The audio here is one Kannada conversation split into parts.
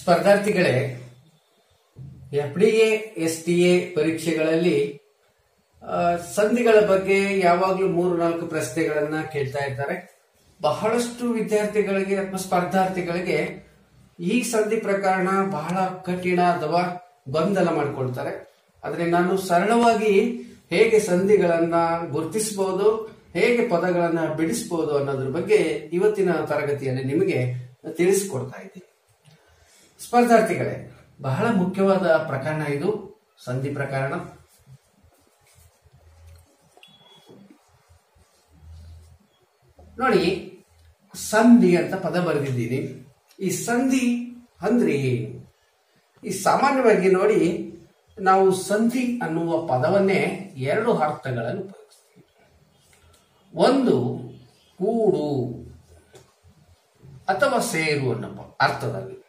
ಸ್ಪರ್ಧಾರ್ಥಿಗಳೇ, F D S T A ಪರೀಕ್ಷೆಗಳಲ್ಲಿ ಸಂಧಿಗಳ ಬಗ್ಗೆ ಯಾವಾಗಲೂ ಮೂರು ನಾಲ್ಕು ಪ್ರಶ್ನೆಗಳನ್ನ ಕೇಳ್ತಾ ಇದ್ದಾರೆ. ಬಹಳಷ್ಟು ವಿದ್ಯಾರ್ಥಿಗಳಿಗೆ ಅಥವಾ ಸ್ಪರ್ಧಾರ್ಥಿಗಳಿಗೆ ಈ ಸಂಧಿ ಪ್ರಕರಣ ಬಹಳ ಕಠಿಣ ಅಥವಾ ಗೊಂದಲ ಮಾಡ್ಕೊಳ್ತಾರೆ. ಆದ್ರೆ ನಾನು ಸರಳವಾಗಿ ಹೇಗೆ ಸಂಧಿಗಳನ್ನ ಗುರುತಿಸಬಹುದು ಹೇಗೆ ಪದಗಳನ್ನ ಬಿಡಿಸಬಹುದು ಅನ್ನೋದ್ರ ಬಗ್ಗೆ ಇವತ್ತಿನ ತರಗತಿಯಲ್ಲಿ ನಿಮಗೆ ತಿಳಿಸ್ಕೊಡ್ತಾ ಇದ್ದೀನಿ. ಸ್ಪರ್ಧಾರ್ಥಿಗಳೇ, ಬಹಳ ಮುಖ್ಯವಾದ ಪ್ರಕರಣ ಇದು, ಸಂಧಿ ಪ್ರಕರಣ. ನೋಡಿ, ಸಂಧಿ ಅಂತ ಪದ ಬರೆದಿದ್ದೀನಿ ಈ ಸಂಧಿ ಅಂದ್ರೆ ಈ ಸಾಮಾನ್ಯವಾಗಿ ನೋಡಿ, ನಾವು ಸಂಧಿ ಅನ್ನುವ ಪದವನ್ನೇ ಎರಡು ಅರ್ಥಗಳಲ್ಲಿ ಉಪಯೋಗಿಸ್ತೀವಿ. ಒಂದು, ಕೂಡು ಅಥವಾ ಸೇರು ಅನ್ನೋ ಅರ್ಥದಲ್ಲಿ.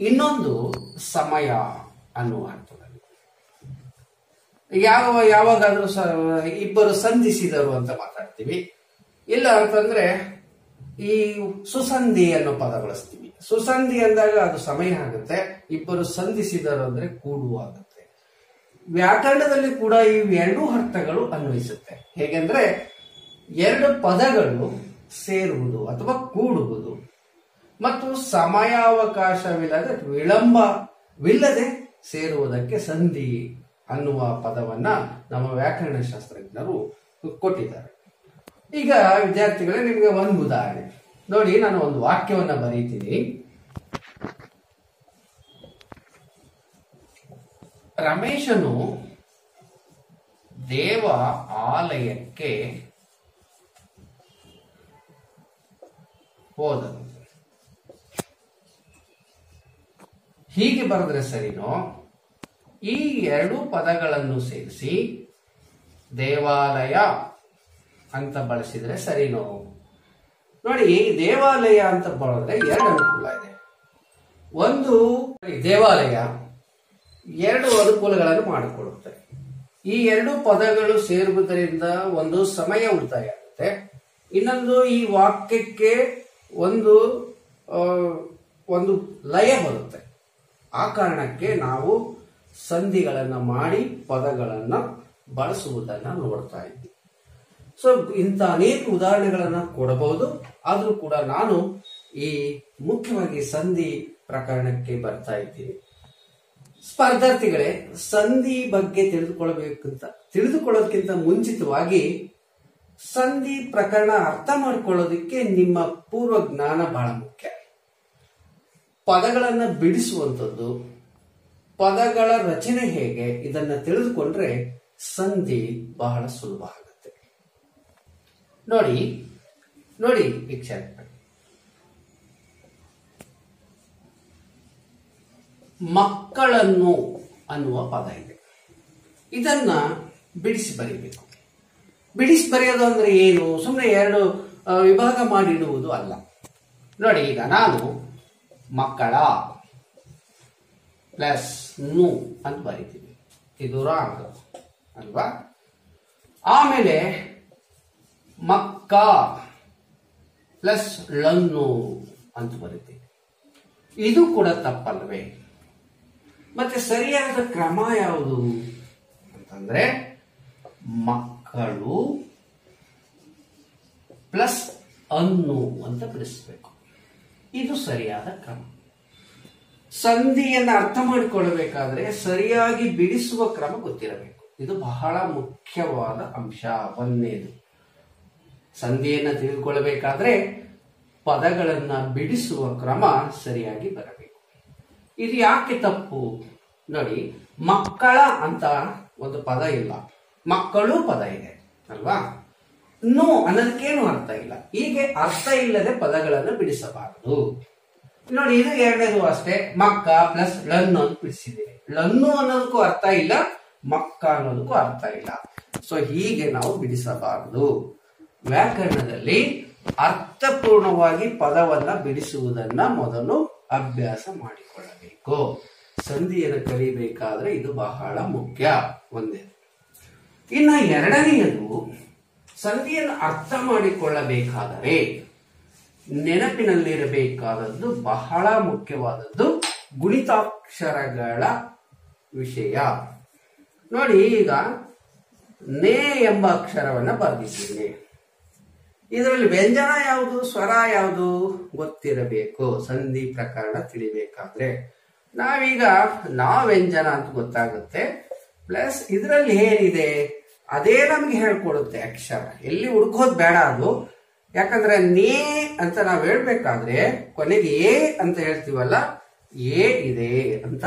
ಇನ್ನೊಂದು ಸಮಯ ಅನ್ನುವ ಅರ್ಥದಲ್ಲಿ. ಯಾವ, ಯಾವಾಗಾದ್ರೂ ಇಬ್ಬರು ಸಂಧಿಸಿದರು ಅಂತ ಮಾತಾಡ್ತೀವಿ. ಇಲ್ಲ ಅಂತಂದ್ರೆ ಈ ಸುಸಂಧಿ ಅನ್ನೋ ಪದ ಬಳಸ್ತೀವಿ ಸುಸಂಧಿ ಅಂದಾಗ ಅದು ಸಮಯ ಆಗುತ್ತೆ. ಇಬ್ಬರು ಸಂಧಿಸಿದರು ಅಂದ್ರೆ ಕೂಡು ಆಗುತ್ತೆ. ವ್ಯಾಕರಣದಲ್ಲಿ ಕೂಡ ಈ ಎರಡೂ ಅರ್ಥಗಳು ಅನ್ವಯಿಸುತ್ತೆ. ಹೇಗೆಂದ್ರೆ ಎರಡು ಪದಗಳು ಸೇರುವುದು ಅಥವಾ ಕೂಡುವುದು. ಮತ್ತು ಸಮಯಾವಕಾಶವಿಲ್ಲದೆ ವಿಳಂಬವಿಲ್ಲದೆ ಸೇರುವುದಕ್ಕೆ ಸಂಧಿ ಅನ್ನುವ ಪದವನ್ನ ನಮ್ಮ ವ್ಯಾಕರಣ ಶಾಸ್ತ್ರಜ್ಞರು ಕೊಟ್ಟಿದ್ದಾರೆ. ಈಗ ವಿದ್ಯಾರ್ಥಿಗಳೇ, ನಿಮಗೆ ಒಂದು ಉದಾಹರಣೆ. ನೋಡಿ, ನಾನು ಒಂದು ವಾಕ್ಯವನ್ನ ಬರೀತೀನಿ. ರಮೇಶನು ದೇವ ಆಲಯಕ್ಕೆ ಹೋದನು. ಹೀಗೆ ಬರೆದ್ರೆ ಸರಿನೋ? ಈ ಎರಡು ಪದಗಳನ್ನು ಸೇರಿಸಿ ದೇವಾಲಯ ಅಂತ ಬಳಸಿದ್ರೆ ಸರಿನೋ? ನೋಡಿ ದೇವಾಲಯ ಅಂತ ಬರೆದ್ರೆ ಎರಡು ಅನುಕೂಲ ಇದೆ. ಒಂದು ದೇವಾಲಯ ಎರಡು ಅನುಕೂಲಗಳನ್ನು ಮಾಡಿಕೊಡುತ್ತೆ. ಈ ಎರಡು ಪದಗಳು ಸೇರುವುದರಿಂದ ಒಂದು ಸಮಯ ಉಳಿತಾಯ ಆಗುತ್ತೆ. ಇನ್ನೊಂದು ಈ ವಾಕ್ಯಕ್ಕೆ ಒಂದು ಒಂದು ಲಯ ಬರುತ್ತೆ. ಆ ಕಾರಣಕ್ಕೆ ನಾವು ಸಂಧಿಗಳನ್ನ ಮಾಡಿ ಪದಗಳನ್ನ ಬಳಸುವುದನ್ನ ನೋಡ್ತಾ ಇದ್ವಿ. ಸೊ ಇಂಥ ಅನೇಕ ಉದಾಹರಣೆಗಳನ್ನ ಕೊಡಬಹುದು. ಆದ್ರೂ ಕೂಡ ನಾನು ಈ ಮುಖ್ಯವಾಗಿ ಸಂಧಿ ಪ್ರಕರಣಕ್ಕೆ ಬರ್ತಾ ಇದ್ದೀನಿ. ಸ್ಪರ್ಧಾರ್ಥಿಗಳೇ, ಸಂಧಿ ಬಗ್ಗೆ ತಿಳಿದುಕೊಳ್ಳಬೇಕಂತ ತಿಳಿದುಕೊಳ್ಳೋದಕ್ಕಿಂತ ಮುಂಚಿತವಾಗಿ ಸಂಧಿ ಪ್ರಕರಣ ಅರ್ಥ ಮಾಡ್ಕೊಳ್ಳೋದಕ್ಕೆ ನಿಮ್ಮ ಪೂರ್ವ ಜ್ಞಾನ ಬಹಳ ಮುಖ್ಯ. ಪದಗಳನ್ನ ಬಿಡಿಸುವಂಥದ್ದು, ಪದಗಳ ರಚನೆ ಹೇಗೆ, ಇದನ್ನ ತಿಳಿದುಕೊಂಡ್ರೆ ಸಂಧಿ ಬಹಳ ಸುಲಭ ಆಗುತ್ತೆ. ನೋಡಿ ನೋಡಿ ವೀಕ್ಷಕರೇ. ಮಕ್ಕಳನ್ನು ಅನ್ನುವ ಪದ ಇದೆ. ಇದನ್ನ ಬಿಡಿಸಿ ಬರೀಬೇಕು. ಬಿಡಿಸಿ ಬರೆಯೋದು ಅಂದ್ರೆ ಏನು? ಸುಮ್ಮನೆ ಎರಡು ವಿಭಾಗ ಮಾಡಿಡುವುದು ಅಲ್ಲ. ನೋಡಿ, ಈಗ ನಾನು ಮಕ್ಕಳ ಪ್ಲಸ್ ನು ಅಂತ ಬರಿತೀವಿ. ಇದು ರಾಂಗ್ ಅಲ್ವಾ? ಆಮೇಲೆ ಮಕ್ಕ ಪ್ಲಸ್ ಲನ್ನು ಅಂತ ಬರಿತೀವಿ. ಇದು ಕೂಡ ತಪ್ಪಲ್ವೇ? ಮತ್ತೆ ಸರಿಯಾದ ಕ್ರಮ ಯಾವುದು ಅಂತಂದ್ರೆ ಮಕ್ಕಳು ಪ್ಲಸ್ ಅನ್ನು ಅಂತ ಬಿಡಿಸ್ಬೇಕು. ಇದು ಸರಿಯಾದ ಕ್ರಮ. ಸಂಧಿಯನ್ನು ಅರ್ಥ ಮಾಡಿಕೊಳ್ಳಬೇಕಾದ್ರೆ ಸರಿಯಾಗಿ ಬಿಡಿಸುವ ಕ್ರಮ ಗೊತ್ತಿರಬೇಕು. ಇದು ಬಹಳ ಮುಖ್ಯವಾದ ಅಂಶ. ಒಂದೇದು, ಸಂಧಿಯನ್ನು ತಿಳಿದುಕೊಳ್ಳಬೇಕಾದ್ರೆ ಪದಗಳನ್ನ ಬಿಡಿಸುವ ಕ್ರಮ ಸರಿಯಾಗಿ ಬರಬೇಕು. ಇದು ಯಾಕೆ ತಪ್ಪು? ನೋಡಿ, ಮಕ್ಕಳ ಅಂತ ಒಂದು ಪದ ಇಲ್ಲ. ಮಕ್ಕಳು ಪದ ಇದೆ, ಅಲ್ವಾ? ನೋ ಅನ್ನೋದಕ್ಕೇನು ಅರ್ಥ ಇಲ್ಲ. ಹೀಗೆ ಅರ್ಥ ಇಲ್ಲದೆ ಪದಗಳನ್ನು ಬಿಡಿಸಬಾರದು. ನೋಡಿ, ಇದು ಎರಡನೇದು ಅಷ್ಟೇ. ಮಕ್ಕ ಪ್ಲಸ್ ಲನ್ನು ಅಂತ ಬಿಡಿಸಿದ್ದೀವಿ. ಲನ್ನು ಅನ್ನೋದಕ್ಕೂ ಅರ್ಥ ಇಲ್ಲ, ಮಕ್ಕ ಅನ್ನೋದಕ್ಕೂ ಅರ್ಥ ಇಲ್ಲ. ಸೊ ಹೀಗೆ ನಾವು ಬಿಡಿಸಬಾರದು. ವ್ಯಾಕರಣದಲ್ಲಿ ಅರ್ಥಪೂರ್ಣವಾಗಿ ಪದವನ್ನ ಬಿಡಿಸುವುದನ್ನ ಮೊದಲು ಅಭ್ಯಾಸ ಮಾಡಿಕೊಳ್ಳಬೇಕು. ಸಂಧಿಯನ್ನು ಕಲಿಬೇಕಾದ್ರೆ ಇದು ಬಹಳ ಮುಖ್ಯ. ಒಂದೇ. ಇನ್ನು ಎರಡನೆಯದು ಸಂಧಿಯನ್ನು ಅರ್ಥ ಮಾಡಿಕೊಳ್ಳಬೇಕಾದರೆ ನೆನಪಿನಲ್ಲಿರಬೇಕಾದದ್ದು ಬಹಳ ಮುಖ್ಯವಾದದ್ದು ಗುಣಿತಾಕ್ಷರಗಳ ವಿಷಯ. ನೋಡಿ ಈಗ ನೇ ಎಂಬ ಅಕ್ಷರವನ್ನು ಬರೆದಿದ್ದೀನಿ. ಇದರಲ್ಲಿ ವ್ಯಂಜನ ಯಾವುದು, ಸ್ವರ ಯಾವುದು ಗೊತ್ತಿರಬೇಕು. ಸಂಧಿ ಪ್ರಕರಣ ತಿಳಿಬೇಕಾದ್ರೆ. ನಾವೀಗ ನಾ ವ್ಯಂಜನ ಅಂತ ಗೊತ್ತಾಗುತ್ತೆ. ಪ್ಲಸ್ ಇದರಲ್ಲಿ ಏನಿದೆ? ಅದೇ ನಮ್ಗೆ ಹೇಳ್ಕೊಡುತ್ತೆ ಅಕ್ಷರ. ಎಲ್ಲಿ ಹುಡುಕೋದ್ ಬೇಡ ಅದು. ಯಾಕಂದ್ರೆ ನೇ ಅಂತ ನಾವು ಹೇಳ್ಬೇಕಾದ್ರೆ ಕೊನೆಗೆ ಎ ಅಂತ ಹೇಳ್ತೀವಲ್ಲ ಏ ಇದೆ ಅಂತ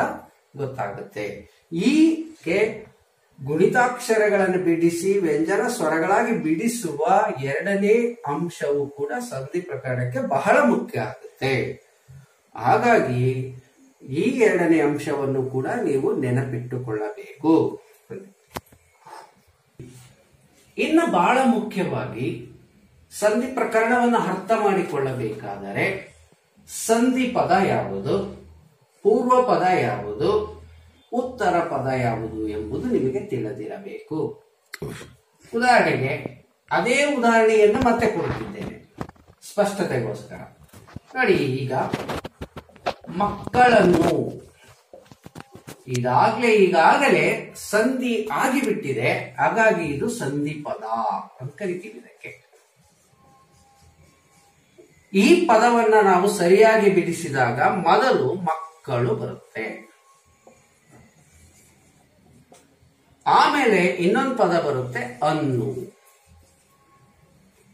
ಗೊತ್ತಾಗುತ್ತೆ. ಈ ಕೆ ಗುಣಿತಾಕ್ಷರಗಳನ್ನು ಬಿಡಿಸಿ, ವ್ಯಂಜನ ಸ್ವರಗಳಾಗಿ ಬಿಡಿಸುವ ಎರಡನೇ ಅಂಶವು ಕೂಡ ಸಂಧಿ ಪ್ರಕರಣಕ್ಕೆ ಬಹಳ ಮುಖ್ಯ ಆಗುತ್ತೆ. ಹಾಗಾಗಿ ಈ ಎರಡನೇ ಅಂಶವನ್ನು ಕೂಡ ನೀವು ನೆನಪಿಟ್ಟುಕೊಳ್ಳಬೇಕು. ಇನ್ನು ಬಹಳ ಮುಖ್ಯವಾಗಿ ಸಂಧಿ ಪ್ರಕರಣವನ್ನು ಅರ್ಥ ಮಾಡಿಕೊಳ್ಳಬೇಕಾದರೆ ಸಂಧಿ ಪದ ಯಾವುದು? ಪೂರ್ವ ಪದ ಯಾವುದು? ಉತ್ತರ ಪದ ಯಾವುದು ಎಂಬುದು ನಿಮಗೆ ತಿಳಿದಿರಬೇಕು. ಉದಾಹರಣೆಗೆ ಅದೇ ಉದಾಹರಣೆಯನ್ನು ಮತ್ತೆ ಕೊಡುತ್ತಿದ್ದೇನೆ. ಸ್ಪಷ್ಟತೆಗೋಸ್ಕರ. ನೋಡಿ ಈಗ ಮಕ್ಕಳನ್ನು ಇದಾಗ್ಲೇ ಈಗಾಗಲೇ ಸಂಧಿ ಆಗಿಬಿಟ್ಟಿದೆ. ಹಾಗಾಗಿ ಇದು ಸಂಧಿ ಪದ ಅಂತ ಕರಿತೀವಿ ಇದಕ್ಕೆ. ಈ ಪದವನ್ನ ನಾವು ಸರಿಯಾಗಿ ಬಿಡಿಸಿದಾಗ ಮೊದಲು ಮಕ್ಕಳು ಬರುತ್ತೆ. ಆಮೇಲೆ ಇನ್ನೊಂದು ಪದ ಬರುತ್ತೆ ಅನ್ನು.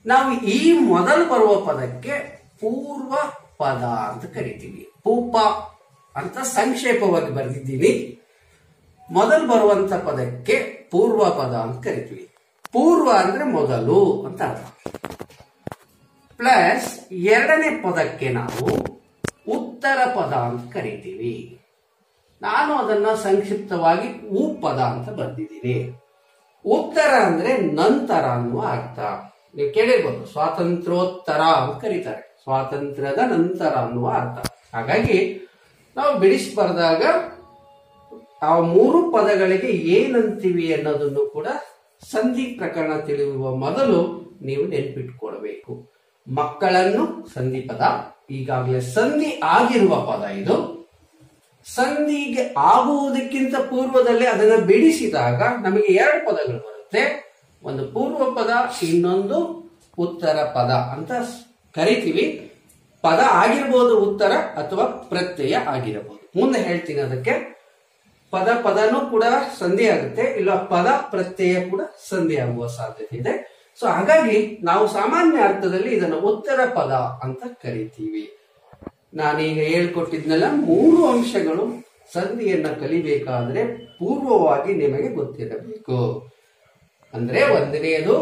ನಾವು ಈ ಮೊದಲು ಬರುವ ಪದಕ್ಕೆ ಪೂರ್ವ ಪದ ಅಂತ ಕರಿತೀವಿ. ಪೂಪ. ಅಂತ ಸಂಕ್ಷೇಪವಾಗಿ ಬರೆದಿದ್ದೀನಿ ಮೊದಲು ಬರುವಂತ ಪದಕ್ಕೆ ಪೂರ್ವ ಪದ ಅಂತ ಕರಿತೀವಿ. ಪೂರ್ವ ಅಂದ್ರೆ ಮೊದಲು ಅಂತ ಅರ್ಥ. ಪ್ಲಸ್ ಎರಡನೇ ಪದಕ್ಕೆ ನಾವು ಉತ್ತರ ಪದ ಅಂತ ಕರಿತೀವಿ. ನಾನು ಅದನ್ನ ಸಂಕ್ಷಿಪ್ತವಾಗಿ ಉ ಪದ ಅಂತ ಬರ್ದಿದ್ದೀನಿ ಉತ್ತರ ಅಂದ್ರೆ ನಂತರ ಅನ್ನುವ ಅರ್ಥ. ನೀವು ಕೇಳಿರ್ಬೋದು, ಸ್ವಾತಂತ್ರ್ಯೋತ್ತರ ಅಂತ ಕರೀತಾರೆ. ಸ್ವಾತಂತ್ರ್ಯದ ನಂತರ ಅನ್ನುವ ಅರ್ಥ. ಹಾಗಾಗಿ ನಾವು ಬಿಡಿಸಿ ಬರೆದಾಗ ಆ ಮೂರು ಪದಗಳಿಗೆ ಏನಂತೀವಿ ಅನ್ನೋದನ್ನು ಕೂಡ ಸಂಧಿ ಪ್ರಕರಣ ತಿಳಿಯುವ ಮೊದಲು ನೀವು ನೆನ್ಪಿಟ್ಕೊಳ್ಬೇಕು. ಮಕ್ಕಳನ್ನು ಸಂಧಿ ಪದ, ಈಗಾಗಲೇ ಸಂಧಿ ಆಗಿರುವ ಪದ ಇದು. ಸಂಧಿಗೆ ಆಗುವುದಕ್ಕಿಂತ ಪೂರ್ವದಲ್ಲಿ ಅದನ್ನು ಬಿಡಿಸಿದಾಗ ನಮಗೆ ಎರಡು ಪದಗಳು ಬರುತ್ತೆ. ಒಂದು ಪೂರ್ವ ಪದ ಇನ್ನೊಂದು ಉತ್ತರ ಪದ ಅಂತ ಕರಿತೀವಿ. ಪದ ಆಗಿರ್ಬೋದು ಉತ್ತರ ಅಥವಾ ಪ್ರತ್ಯಯ ಆಗಿರಬಹುದು ಮುಂದೆ ಹೇಳ್ತೀನಿ ಅದಕ್ಕೆ. ಪದ ಪದನೂ ಕೂಡ ಸಂಧಿ ಆಗುತ್ತೆ, ಇಲ್ಲ ಪದ ಪ್ರತ್ಯಯ ಕೂಡ ಸಂಧಿ ಆಗುವ ಸಾಧ್ಯತೆ ಇದೆ. ಸೊ ಹಾಗಾಗಿ ನಾವು ಸಾಮಾನ್ಯ ಅರ್ಥದಲ್ಲಿ ಇದನ್ನು ಉತ್ತರ ಪದ ಅಂತ ಕರಿತೀವಿ. ನಾನೀಗ ಹೇಳ್ಕೊಟ್ಟಿದ್ನೆಲ್ಲ, ಮೂರು ಅಂಶಗಳು ಸಂಧಿಯನ್ನ ಕಲಿಬೇಕಾದ್ರೆ ಪೂರ್ವವಾಗಿ ನಿಮಗೆ ಗೊತ್ತಿರಬೇಕು. ಅಂದ್ರೆ ಒಂದನೆಯದು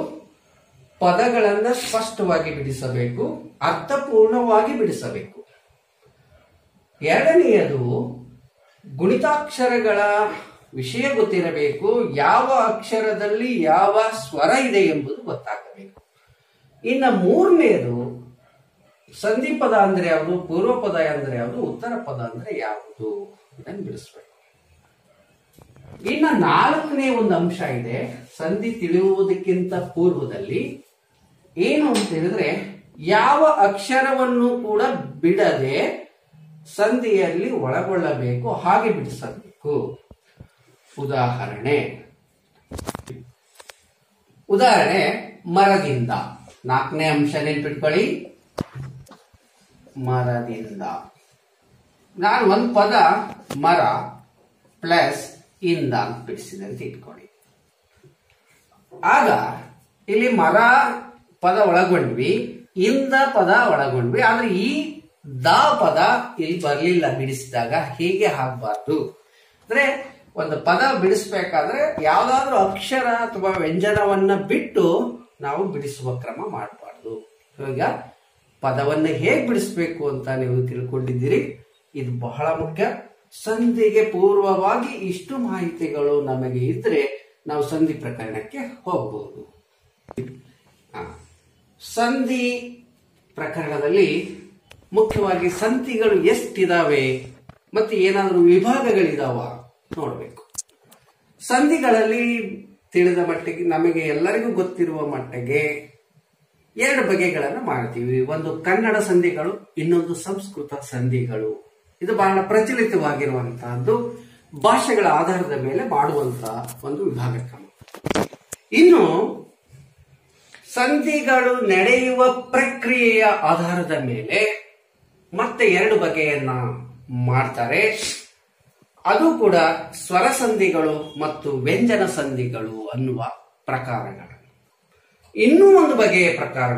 ಪದಗಳನ್ನ ಸ್ಪಷ್ಟವಾಗಿ ಬಿಡಿಸಬೇಕು, ಅರ್ಥಪೂರ್ಣವಾಗಿ ಬಿಡಿಸಬೇಕು. ಎರಡನೆಯದು, ಗುಣಿತಾಕ್ಷರಗಳ ವಿಷಯ ಗೊತ್ತಿರಬೇಕು, ಯಾವ ಅಕ್ಷರದಲ್ಲಿ ಯಾವ ಸ್ವರ ಇದೆ ಎಂಬುದು ಗೊತ್ತಾಗಬೇಕು. ಇನ್ನು ಮೂರನೆಯದು ಸಂಧಿ ಪದ ಅಂದ್ರೆ ಯಾವುದು ಪೂರ್ವ ಪದ ಅಂದ್ರೆ ಯಾವುದು ಉತ್ತರ ಪದ ಅಂದ್ರೆ ಯಾವುದು ಇದನ್ನು ಬಿಡಿಸ್ಬೇಕು. ಇನ್ನು ನಾಲ್ಕನೇ ಒಂದು ಅಂಶ ಇದೆ, ಸಂಧಿ ತಿಳಿಯುವುದಕ್ಕಿಂತ ಪೂರ್ವದಲ್ಲಿ ಏನು ಅಂತ ಹೇಳಿದ್ರೆ, ಯಾವ ಅಕ್ಷರವನ್ನು ಕೂಡ ಬಿಡದೆ ಸಂಧಿಯಲ್ಲಿ ಒಳಗೊಳ್ಳಬೇಕು, ಹಾಗೆ ಬಿಡಿಸಬೇಕು. ಉದಾಹರಣೆ ಉದಾಹರಣೆ, ಮರದಿಂದ. ನಾಲ್ಕನೇ ಅಂಶ ನೆನ್ಪಿಟ್ಕೊಳ್ಳಿ. ಮರದಿಂದ. ನಾನು ಒಂದು ಪದ, ಮರ ಪ್ಲಸ್ ಇಂದ ಅಂತ ಅಂತ ಇಟ್ಕೊಳ್ಳಿ. ಆಗ, ಇಲ್ಲಿ ಮರ ಪದ ಒಳಗೊಂಡ್ವಿ, ಇಂದ ಪದ ಒಳಗೊಂಡ್ವಿ, ಆದ್ರೆ ಈ ದ ಪದ ಇಲ್ಲಿ ಬರಲಿಲ್ಲ, ಬಿಡಿಸಿದಾಗ ಹೀಗೆ ಆಗಬಾರ್ದು. ಅಂದ್ರೆ ಒಂದು ಪದ ಬಿಡಿಸ್ಬೇಕಾದ್ರೆ ಯಾವ್ದಾದ್ರು ಅಕ್ಷರ ಅಥವಾ ವ್ಯಂಜನವನ್ನ ಬಿಟ್ಟು ನಾವು ಬಿಡಿಸುವ ಕ್ರಮ ಮಾಡಬಾರ್ದು. ಈಗ ಪದವನ್ನು ಹೇಗೆ ಬಿಡಿಸ್ಬೇಕು ಅಂತ ನೀವು ತಿಳ್ಕೊಂಡಿದ್ದೀರಿ, ಇದು ಬಹಳ ಮುಖ್ಯ. ಸಂಧಿಗೆ ಪೂರ್ವವಾಗಿ ಇಷ್ಟು ಮಾಹಿತಿಗಳು ನಮಗೆ ಇದ್ರೆ ನಾವು ಸಂಧಿ ಪ್ರಕರಣಕ್ಕೆ ಹೋಗಬಹುದು ಸಂಧಿ ಪ್ರಕರಣದಲ್ಲಿ ಮುಖ್ಯವಾಗಿ ಸಂಧಿಗಳು ಎಷ್ಟಿದಾವೆ ಮತ್ತೆ ಏನಾದರೂ ವಿಭಾಗಗಳಿದಾವ ನೋಡಬೇಕು. ಸಂಧಿಗಳಲ್ಲಿ ತಿಳಿದ ಮಟ್ಟಿಗೆ ನಮಗೆ ಎಲ್ಲರಿಗೂ ಗೊತ್ತಿರುವ ಮಟ್ಟಿಗೆ ಎರಡು ಬಗೆಗಳನ್ನು ಮಾಡ್ತೀವಿ. ಒಂದು ಕನ್ನಡ ಸಂಧಿಗಳು, ಇನ್ನೊಂದು ಸಂಸ್ಕೃತ ಸಂಧಿಗಳು. ಇದು ಬಹಳ ಪ್ರಚಲಿತವಾಗಿರುವಂತಹದ್ದು. ಭಾಷೆಗಳ ಆಧಾರದ ಮೇಲೆ ಮಾಡುವಂತಹ ಒಂದು ವಿಭಾಗ ಇನ್ನು ಸಂಧಿಗಳು ನಡೆಯುವ ಪ್ರಕ್ರಿಯೆಯ ಆಧಾರದ ಮೇಲೆ ಮತ್ತೆ ಎರಡು ಬಗೆಯನ್ನ ಮಾಡ್ತಾರೆ. ಅದು ಕೂಡ ಸ್ವರ ಸಂಧಿಗಳು ಮತ್ತು ವ್ಯಂಜನ ಸಂಧಿಗಳು ಅನ್ನುವ ಪ್ರಕಾರಗಳು ಇನ್ನೂ ಒಂದು ಬಗೆಯ ಪ್ರಕಾರ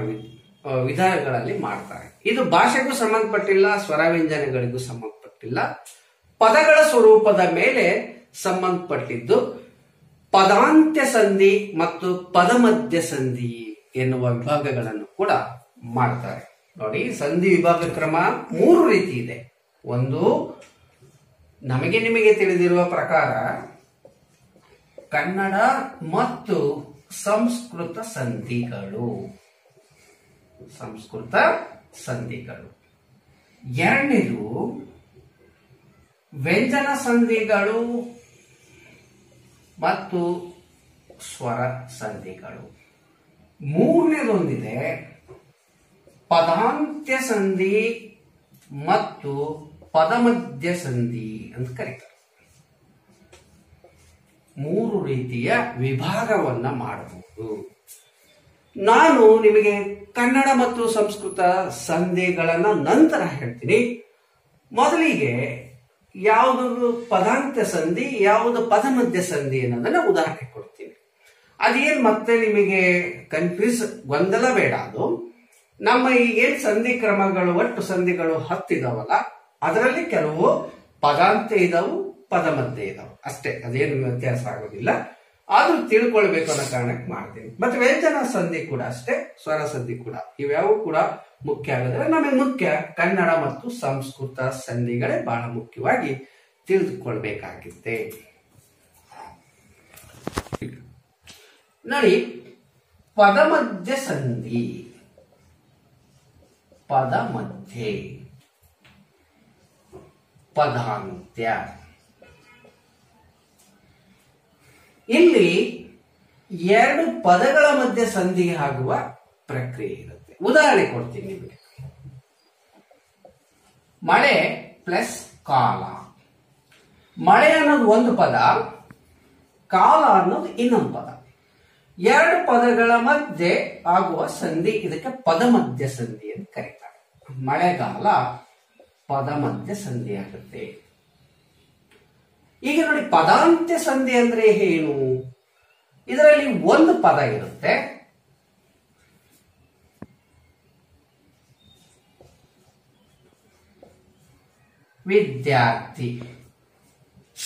ವಿಧಾನಗಳಲ್ಲಿ ಮಾಡ್ತಾರೆ. ಇದು ಭಾಷೆಗೂ ಸಂಬಂಧಪಟ್ಟಿಲ್ಲ, ಸ್ವರ ವ್ಯಂಜನಗಳಿಗೂ ಸಂಬಂಧಪಟ್ಟಿಲ್ಲ. ಪದಗಳ ಸ್ವರೂಪದ ಮೇಲೆ ಸಂಬಂಧಪಟ್ಟಿದ್ದು ಪದಾಂತ್ಯ ಸಂಧಿ ಮತ್ತು ಪದಮಧ್ಯ ಸಂಧಿ ಎನ್ನುವ ವಿಭಾಗಗಳನ್ನು ಕೂಡ ಮಾಡ್ತಾರೆ. ನೋಡಿ, ಸಂಧಿ ವಿಭಾಗ ಕ್ರಮ ಮೂರು ರೀತಿ ಇದೆ. ಒಂದು, ನಮಗೆ ನಿಮಗೆ ತಿಳಿದಿರುವ ಪ್ರಕಾರ ಕನ್ನಡ ಮತ್ತು ಸಂಸ್ಕೃತ ಸಂಧಿಗಳು. ಸಂಸ್ಕೃತ ಸಂಧಿಗಳು. ಎರಡನೇದು, ವ್ಯಂಜನ ಸಂಧಿಗಳು ಮತ್ತು ಸ್ವರ ಸಂಧಿಗಳು. ಮೂರನೇದೊಂದಿದೆ ಪದಾಂತ್ಯ ಸಂಧಿ ಮತ್ತು ಪದಮಧ್ಯ ಸಂಧಿ ಅಂತ ಕರೀತಾರೆ. ಮೂರು ರೀತಿಯ ವಿಭಾಗವನ್ನ ಮಾಡಬಹುದು. ನಾನು ನಿಮಗೆ ಕನ್ನಡ ಮತ್ತು ಸಂಸ್ಕೃತ ಸಂಧಿಗಳನ್ನ ನಂತರ ಹೇಳ್ತೀನಿ. ಮೊದಲಿಗೆ ಯಾವುದು ಪದಾಂತ್ಯ ಸಂಧಿ, ಯಾವುದು ಪದಮಧ್ಯ ಸಂಧಿ ಅನ್ನೋದನ್ನ ಉದಾಹರಣೆ ಕೊಡ್ತೀನಿ. ಅದೇನ್ ಮತ್ತೆ ನಿಮಗೆ ಕನ್ಫ್ಯೂಸ್ ಗೊಂದಲ ಬೇಡ ಅದು. ನಮ್ಮ ಈ ಏನ್ ಸಂಧಿ ಕ್ರಮಗಳು, ಒಟ್ಟು ಸಂಧಿಗಳು ಹತ್ತಿದಾವಲ್ಲ, ಅದರಲ್ಲಿ ಕೆಲವು ಪದಾಂತೆ ಇದಾವು ಪದಮಧ್ಯ ಇದಾವು. ಅಷ್ಟೇ, ಅದೇನು ವ್ಯತ್ಯಾಸ ಆಗೋದಿಲ್ಲ. ಆದ್ರೂ ತಿಳ್ಕೊಳ್ಬೇಕು ಅನ್ನೋ ಕಾರಣಕ್ಕೆ ಮಾಡ್ತೀನಿ. ಮತ್ತೆ ವ್ಯಂಜನ ಸಂಧಿ ಕೂಡ ಅಷ್ಟೇ, ಸ್ವರ ಸಂಧಿ ಕೂಡ. ಇವ್ಯಾವು ಕೂಡ ಮುಖ್ಯ ಆಗೋದ್ರೆ ನಮಗೆ ಮುಖ್ಯ ಕನ್ನಡ ಮತ್ತು ಸಂಸ್ಕೃತ ಸಂಧಿಗಳೇ ಬಹಳ ಮುಖ್ಯವಾಗಿ ತಿಳಿದುಕೊಳ್ಬೇಕಾಗಿದೆ ನೋಡಿ ಪದಮಧ್ಯ. ಸಂಧಿ ಪದ ಮಧ್ಯೆ ಪದಾಂತ್ಯ. ಇಲ್ಲಿ ಎರಡು ಪದಗಳ ಮಧ್ಯೆ ಸಂಧಿ ಆಗುವ ಪ್ರಕ್ರಿಯೆ ಇರುತ್ತೆ. ಉದಾಹರಣೆ ಕೊಡ್ತೀನಿ ನಿಮಗೆ. ಮಳೆ ಪ್ಲಸ್ ಕಾಲ. ಮಳೆ ಅನ್ನೋದು ಒಂದು ಪದ, ಕಾಲ ಅನ್ನೋದು ಇನ್ನೊಂದು ಪದ. ಎರಡು ಪದಗಳ ಮಧ್ಯೆ ಆಗುವ ಸಂಧಿ ಇದಕ್ಕೆ ಪದಮಧ್ಯ ಸಂಧಿ ಅಂತ ಕರೀತಾರೆ. ಮಳೆಗಾಲ ಪದಮಧ್ಯ ಸಂಧಿ ಆಗುತ್ತೆ ಈಗ ನೋಡಿ, ಪದಾಂತ್ಯ ಸಂಧಿ ಅಂದ್ರೆ ಏನು? ಇದರಲ್ಲಿ ಒಂದು ಪದ ಇರುತ್ತೆ. ವಿದ್ಯಾರ್ಥಿ.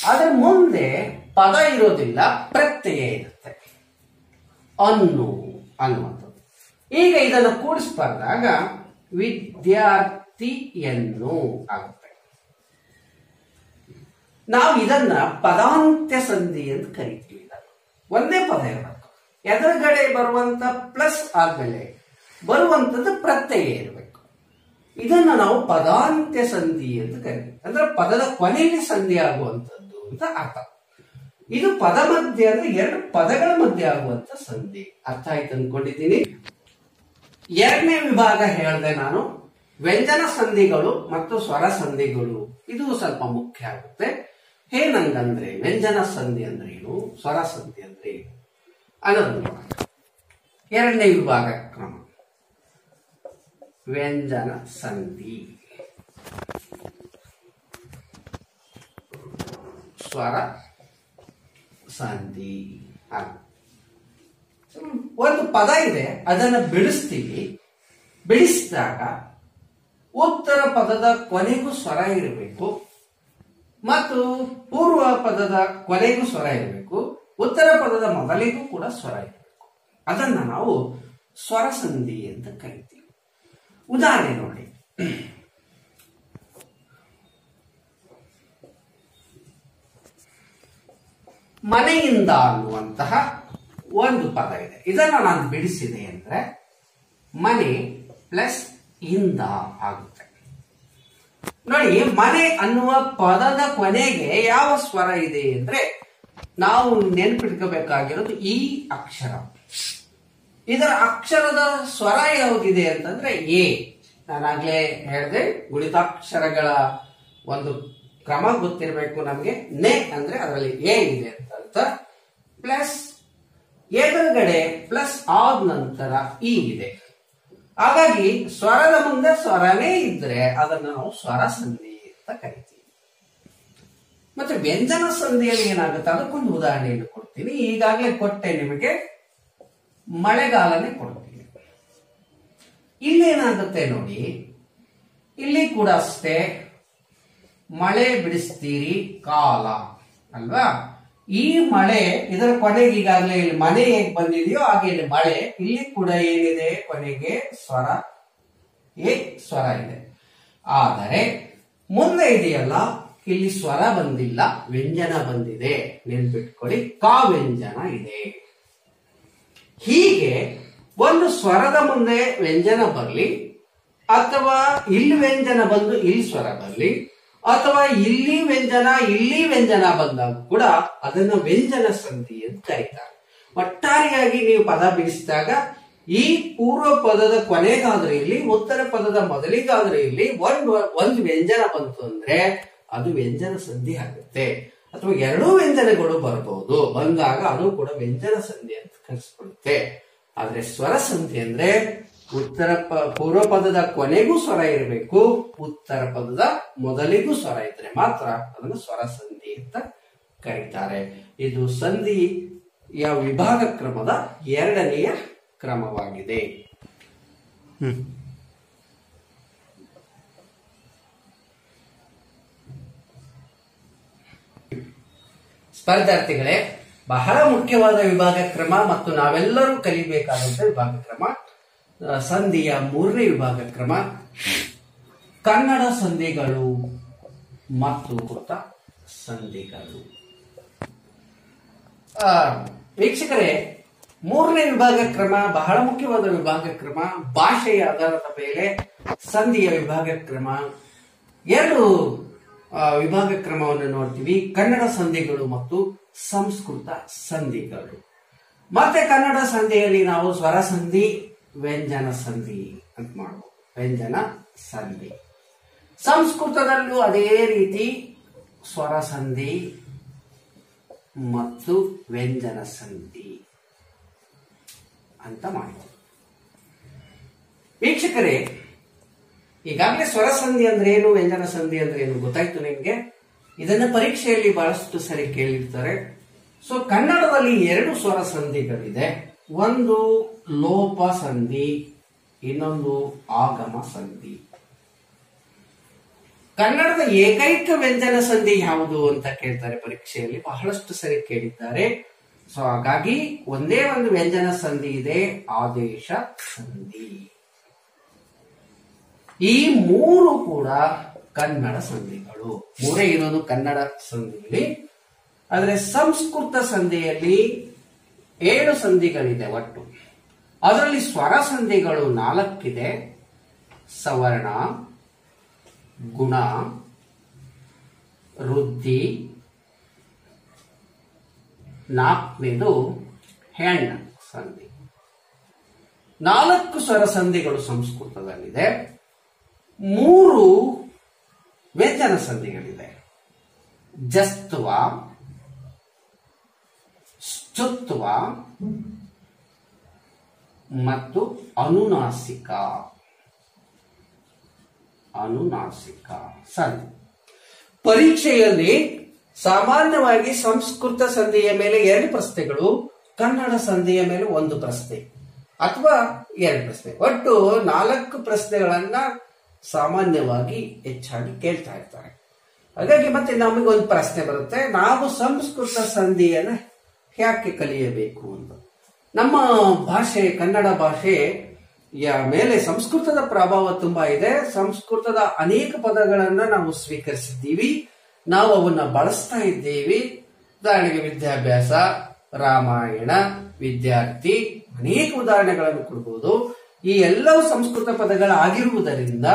ಅದರ ಮುಂದೆ ಪದ ಇರೋದಿಲ್ಲ, ಪ್ರತ್ಯಯ ಇರುತ್ತೆ. ಅನ್ನು ಅನ್ನುವಂಥದ್ದು. ಈಗ ಇದನ್ನು ಕೂಡಿಸ್ಬಾರ್ದಾಗ ವಿದ್ಯಾರ್ಥಿಯನ್ನು ಆಗುತ್ತೆ. ನಾವು ಇದನ್ನ ಪದಾಂತ್ಯ ಸಂಧಿ ಅಂತ ಕರಿತೀವಿ ಇದನ್ನು. ಒಂದೇ ಪದ ಇರಬೇಕು. ಎದುರುಗಡೆ ಬರುವಂತ ಪ್ಲಸ್ ಆದಮೇಲೆ ಬರುವಂತದ್ದು ಪ್ರತ್ಯಯ ಇರಬೇಕು. ಇದನ್ನ ನಾವು ಪದಾಂತ್ಯ ಸಂಧಿ ಅಂತ ಕರಿತೀವಿ. ಅಂದ್ರೆ ಪದದ ಕೊನೆಯಲ್ಲಿ ಸಂಧಿ ಆಗುವಂಥದ್ದು ಅಂತ ಅರ್ಥ. ಇದು ಪದ ಮಧ್ಯ ಅಂದ್ರೆ ಎರಡು ಪದಗಳ ಮಧ್ಯೆ ಆಗುವಂತ ಸಂಧಿ. ಅರ್ಥ ಆಯ್ತು ಅನ್ಕೊಂಡಿದ್ದೀನಿ. ಎರಡನೇ ವಿಭಾಗ ಹೇಳಿದೆ ನಾನು. ವ್ಯಂಜನ ಸಂಧಿಗಳು ಮತ್ತು ಸ್ವರ ಸಂಧಿಗಳು. ಇದು ಸ್ವಲ್ಪ ಮುಖ್ಯ ಆಗುತ್ತೆ. ಏನಂಗಂದ್ರೆ ವ್ಯಂಜನ ಸಂಧಿ ಅಂದ್ರೆ ಏನು? ಸ್ವರ ಸಂಧಿ ಅಂದ್ರೆ ಏನು? ಅನ್ನೋದು ಎರಡನೇ ವಿಭಾಗ ಕ್ರಮ. ವ್ಯಂಜನ ಸಂಧಿ. ಸ್ವರ ಹಾಗೆ. ಒಂದು ಪದ ಇದೆ, ಅದನ್ನ ಬಿಡಿಸ್ತೀವಿ. ಬಿಡಿಸಿದಾಗ ಉತ್ತರ ಪದದ ಕೊನೆಗೂ ಸ್ವರ ಇರಬೇಕು, ಮತ್ತು ಪೂರ್ವ ಪದದ ಕೊನೆಗೂ ಸ್ವರ ಇರಬೇಕು, ಉತ್ತರ ಪದದ ಮೊದಲಿಗೂ ಕೂಡ ಸ್ವರ ಇರಬೇಕು. ಅದನ್ನ ನಾವು ಸ್ವರ ಸಂಧಿ ಅಂತ ಕರಿತೀವಿ. ಉದಾಹರಣೆ ನೋಡಿ. ಮನೆಯಿಂದ ಅನ್ನುವಂತಹ ಒಂದು ಪದ ಇದೆ. ಇದನ್ನು ನಾನು ಬಿಡಿಸಿದೆ ಅಂದ್ರೆ ಮನೆ ಪ್ಲಸ್ ಇಂದ ಆಗುತ್ತೆ. ನೋಡಿ, ಮನೆ ಅನ್ನುವ ಪದದ ಕೊನೆಗೆ ಯಾವ ಸ್ವರ ಇದೆ ಅಂದ್ರೆ ನಾವು ನೆನ್ಪಿಟ್ಕೋಬೇಕಾಗಿರೋದು ಈ ಅಕ್ಷರ. ಇದರ ಅಕ್ಷರದ ಸ್ವರ ಯಾವುದಿದೆ ಅಂತಂದ್ರೆ ಎ. ನಾನಾಗ್ಲೇ ಹೇಳಿದೆ, ಗುಣಿತಾಕ್ಷರಗಳ ಒಂದು ಕ್ರಮ ಗೊತ್ತಿರಬೇಕು ನಮಗೆ, ನೆ ಅಂದ್ರೆ ಅದರಲ್ಲಿ ಎ ಇದೆ ಅಂತ ಪ್ಲಸ್ ಎದುರುಗಡೆ ಪ್ಲಸ್ ಆದ ನಂತರ ಇ ಇದೆ. ಹಾಗಾಗಿ ಸ್ವರದ ಮುಂದೆ ಸ್ವರನೇ ಇದ್ರೆ ಅದನ್ನ ನಾವು ಸ್ವರ ಸಂಧಿ ಅಂತ ಕರಿತೀವಿ. ಮತ್ತೆ ವ್ಯಂಜನ ಸಂಧಿಯಲ್ಲಿ ಏನಾಗುತ್ತೆ? ಅದಕ್ಕೊಂದು ಉದಾಹರಣೆಯನ್ನು ಕೊಡ್ತೀನಿ. ಈಗಾಗಲೇ ಕೊಟ್ಟೆ ನಿಮಗೆ. ಮಳೆಗಾಲನೇ ಕೊಡ್ತೀನಿ. ಇಲ್ಲೇನಾಗುತ್ತೆ ನೋಡಿ? ಇಲ್ಲಿ ಕೂಡ ಅಷ್ಟೇ. ಮಳೆ ಬಿಡಿಸ್ತೀರಿ ಕಾಲ. ಅಲ್ವಾ? ಈ ಮಳೆ, ಇದರ ಕೊನೆಗೆ ಈಗಾಗಲೇ ಇಲ್ಲಿ ಮನೆ ಹೇಗೆ ಬಂದಿದೆಯೋ ಹಾಗೆ ಇಲ್ಲಿ ಮಳೆ, ಇಲ್ಲಿ ಕೂಡ ಏನಿದೆ? ಕೊನೆಗೆ ಸ್ವರ. ಏ, ಸ್ವರ ಇದೆ. ಆದರೆ, ಮುಂದೆ ಇದೆಯಲ್ಲ, ಇಲ್ಲಿ ಸ್ವರ ಬಂದಿಲ್ಲ, ವ್ಯಂಜನ ಬಂದಿದೆ. ನೆನ್ಬಿಟ್ಕೊಳ್ಳಿ ಕಾ ವ್ಯಂಜನ ಇದೆ. ಹೀಗೆ ಒಂದು ಸ್ವರದ ಮುಂದೆ ವ್ಯಂಜನ ಬರಲಿ, ಅಥವಾ ಇಲ್ಲಿ ವ್ಯಂಜನ ಬಂದು ಇಲ್ಲಿ ಸ್ವರ ಬರಲಿ ಅಥವಾ ಇಲ್ಲಿ ವ್ಯಂಜನ ಇಲ್ಲಿ ವ್ಯಂಜನ ಬಂದಾಗ ಕೂಡ ಅದನ್ನು ವ್ಯಂಜನ ಸಂಧಿ ಅಂತ ಕರೀತಾರೆ. ಒಟ್ಟಾರೆಯಾಗಿ ನೀವು ಪದ ಬಿಡಿಸಿದಾಗ, ಈ ಪೂರ್ವ ಪದದ ಕೊನೆಗಾದ್ರೆ ಇಲ್ಲಿ ಉತ್ತರ ಪದದ ಮೊದಲಿಗಾದ್ರೆ ಇಲ್ಲಿ ಒಂದ್ ಒಂದು ವ್ಯಂಜನ ಬಂತು ಅಂದ್ರೆ ಅದು ವ್ಯಂಜನ ಸಂಧಿ ಆಗುತ್ತೆ. ಅಥವಾ ಎರಡೂ ವ್ಯಂಜನಗಳು ಬರಬಹುದು. ಬಂದಾಗ ಅದು ಕೂಡ ವ್ಯಂಜನ ಸಂಧಿ ಅಂತ ಕರೆಸ್ಕೊಳ್ಳುತ್ತೆ ಆದ್ರೆ ಸ್ವರ ಸಂಧಿ ಅಂದ್ರೆ ಉತ್ತರ ಪ ಪೂರ್ವ ಪದದ ಕೊನೆಗೂ ಸ್ವರ ಇರಬೇಕು ಉತ್ತರ ಪದದ ಮೊದಲಿಗೂ ಸ್ವರ ಇದ್ರೆ ಮಾತ್ರ ಅದನ್ನು ಸ್ವರ ಸಂಧಿ ಅಂತ ಕರೀತಾರೆ. ಇದು ಸಂಧಿಯ ವಿಭಾಗ ಕ್ರಮದ ಎರಡನೆಯ ಕ್ರಮವಾಗಿದೆ. ಸ್ಪರ್ಧಾರ್ಥಿಗಳೇ ಬಹಳ ಮುಖ್ಯವಾದ ವಿಭಾಗ ಕ್ರಮ ಮತ್ತು ನಾವೆಲ್ಲರೂ ಕಲಿಬೇಕಾದಂತ ವಿಭಾಗ ಕ್ರಮ ಸಂಧಿಯ ಮೂರನೇ ವಿಭಾಗ ಕ್ರಮ. ಕನ್ನಡ ಸಂಧಿಗಳು ಮತ್ತು ಕೃತ ಸಂಧಿಗಳು. ವೀಕ್ಷಕರೇ, ಮೂರನೇ ವಿಭಾಗ ಕ್ರಮ, ಬಹಳ ಮುಖ್ಯವಾದ ವಿಭಾಗ ಕ್ರಮ, ಭಾಷೆಯ ಆಧಾರದ ಮೇಲೆ ಸಂಧಿಯ ವಿಭಾಗ ಕ್ರಮ. ಎರಡು ವಿಭಾಗ ಕ್ರಮವನ್ನು ನೋಡ್ತೀವಿ. ಕನ್ನಡ ಸಂಧಿಗಳು ಮತ್ತು ಸಂಸ್ಕೃತ ಸಂಧಿಗಳು. ಮತ್ತೆ ಕನ್ನಡ ಸಂಧಿಯಲ್ಲಿ ನಾವು ಸ್ವರ ಸಂಧಿ ವ್ಯಂಜನ ಸಂಧಿ ಅಂತ ಮಾಡ್ಬೋದು. ವ್ಯಂಜನ ಸಂಧಿ ಸಂಸ್ಕೃತದಲ್ಲೂ ಅದೇ ರೀತಿ ಸ್ವರ ಸಂಧಿ ಮತ್ತು ವ್ಯಂಜನ ಸಂಧಿ ಅಂತ ಮಾಡಬಹುದು ವೀಕ್ಷಕರೇ, ಈಗಾಗಲೇ ಸ್ವರ ಸಂಧಿ ಅಂದ್ರೆ ಏನು ವ್ಯಂಜನ ಸಂಧಿ ಅಂದ್ರೆ ಏನು ಗೊತ್ತಾಯ್ತು ನಿಮಗೆ? ಇದನ್ನ ಪರೀಕ್ಷೆಯಲ್ಲಿ ಬಹಳಷ್ಟು ಸರಿ ಕೇಳಿರ್ತಾರೆ. ಸೊ ಕನ್ನಡದಲ್ಲಿ ಎರಡು ಸ್ವರ ಸಂಧಿಗಳಿದೆ ಒಂದು ಲೋಪ ಸಂಧಿ ಇನ್ನೊಂದು ಆಗಮ ಸಂಧಿ ಕನ್ನಡದ ಏಕೈಕ ವ್ಯಂಜನ ಸಂಧಿ ಯಾವುದು ಅಂತ ಕೇಳ್ತಾರೆ ಪರೀಕ್ಷೆಯಲ್ಲಿ. ಬಹಳಷ್ಟು ಸರಿ ಕೇಳಿದ್ದಾರೆ. ಸೊ ಹಾಗಾಗಿ ಒಂದೇ ಒಂದು ವ್ಯಂಜನ ಸಂಧಿ ಇದೆ, ಆದೇಶ ಸಂಧಿ. ಈ ಮೂರು ಕೂಡ ಕನ್ನಡ ಸಂಧಿಗಳು. ಮೂರೇ ಇರೋದು ಕನ್ನಡ ಸಂಧಿಯಲ್ಲಿ. ಆದರೆ ಸಂಸ್ಕೃತ ಸಂಧಿಯಲ್ಲಿ ಏಳು ಸಂಧಿಗಳಿದೆ ಒಟ್ಟು. ಅದರಲ್ಲಿ ಸ್ವರ ಸಂಧಿಗಳು ನಾಲ್ಕಿದೆ. ಸವರ್ಣ, ಗುಣ, ವೃದ್ಧಿ, ನಾಲ್ಕನೇದು ಹೆಣ್ಣ ಸಂಧಿ. ನಾಲ್ಕು ಸ್ವರ ಸಂಧಿಗಳು ಸಂಸ್ಕೃತದಲ್ಲಿದೆ. ಮೂರು ವ್ಯಂಜನ ಸಂಧಿಗಳಿದೆ. ಜಸ್ತ್ವ ಸ್ಟುತ್ವ ಮತ್ತು ಅನುನಾಸಿಕ. ಅನುನಾಸಿಕ. ಸಂಧಿ ಪರೀಕ್ಷೆಯಲ್ಲಿ ಸಾಮಾನ್ಯವಾಗಿ ಸಂಸ್ಕೃತ ಸಂಧಿಯ ಮೇಲೆ ಎರಡು ಪ್ರಶ್ನೆಗಳು, ಕನ್ನಡ ಸಂಧಿಯ ಮೇಲೆ ಒಂದು ಪ್ರಶ್ನೆ, ಅಥವಾ ಎರಡು ಪ್ರಶ್ನೆ. ಒಟ್ಟು ನಾಲ್ಕು ಪ್ರಶ್ನೆಗಳನ್ನ ಸಾಮಾನ್ಯವಾಗಿ ಹೆಚ್ಚಾಗಿ ಕೇಳ್ತಾ ಇರ್ತಾರೆ. ಹಾಗಾಗಿ ಮತ್ತೆ ನಮಗೊಂದು ಪ್ರಶ್ನೆ ಬರುತ್ತೆ, ನಾವು ಸಂಸ್ಕೃತ ಸಂಧಿಯನ್ನ ಯಾಕೆ ಕಲಿಯಬೇಕು ಅಂತ. ನಮ್ಮ ಭಾಷೆ, ಕನ್ನಡ ಭಾಷೆ ಮೇಲೆ ಸಂಸ್ಕೃತದ ಪ್ರಭಾವ ತುಂಬಾ ಇದೆ. ಸಂಸ್ಕೃತದ ಅನೇಕ ಪದಗಳನ್ನ ನಾವು ಸ್ವೀಕರಿಸಿದ್ದೀವಿ. ನಾವು ಅವನ್ನ ಬಳಸ್ತಾ ಇದ್ದೀವಿ. ಉದಾಹರಣೆಗೆ ವಿದ್ಯಾಭ್ಯಾಸ, ರಾಮಾಯಣ, ವಿದ್ಯಾರ್ಥಿ, ಅನೇಕ ಉದಾಹರಣೆಗಳನ್ನು ಕೊಡಬಹುದು ಈ ಎಲ್ಲವೂ ಸಂಸ್ಕೃತ ಪದಗಳಾಗಿರುವುದರಿಂದ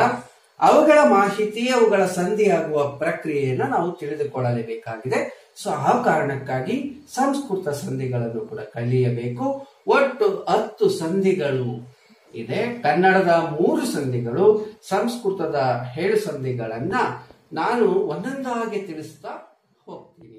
ಅವುಗಳ ಮಾಹಿತಿ, ಅವುಗಳ ಸಂಧಿಯಾಗುವ ಪ್ರಕ್ರಿಯೆಯನ್ನು ನಾವು ತಿಳಿದುಕೊಳ್ಳಲೇಬೇಕಾಗಿದೆ. ಸೊ ಆ ಕಾರಣಕ್ಕಾಗಿ ಸಂಸ್ಕೃತ ಸಂಧಿಗಳನ್ನು ಕೂಡ ಕಲಿಯಬೇಕು. ಒಟ್ಟು ಹತ್ತು ಸಂಧಿಗಳು ಇದೆ. ಕನ್ನಡದ ಮೂರು ಸಂಧಿಗಳು, ಸಂಸ್ಕೃತದ ಏಳು ಸಂಧಿಗಳನ್ನ ನಾನು ಒಂದೊಂದಾಗಿ ತಿಳಿಸ್ತಾ ಹೋಗ್ತೀನಿ.